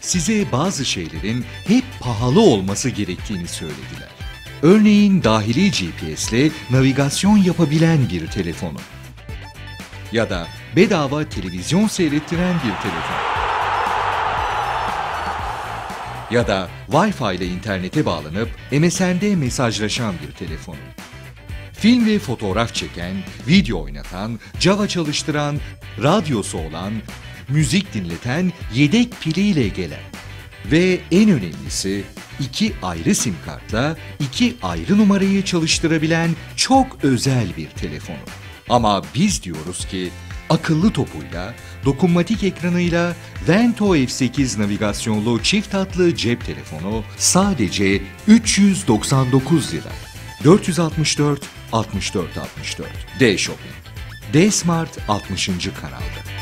size bazı şeylerin hep pahalı olması gerektiğini söylediler. Örneğin dahili GPS ile navigasyon yapabilen bir telefonu. Ya da bedava televizyon seyrettiren bir telefon. Ya da Wi-Fi ile internete bağlanıp MSN'de mesajlaşan bir telefonu. Film ve fotoğraf çeken, video oynatan, Java çalıştıran, radyosu olan, müzik dinleten, yedek piliyle gelen ve en önemlisi iki ayrı sim kartla iki ayrı numarayı çalıştırabilen çok özel bir telefonu. Ama biz diyoruz ki akıllı topuyla, dokunmatik ekranıyla Vento F8 navigasyonlu çift hatlı cep telefonu sadece 399 lira. 464 64 64 D Shopping. D Smart 60. kanalda.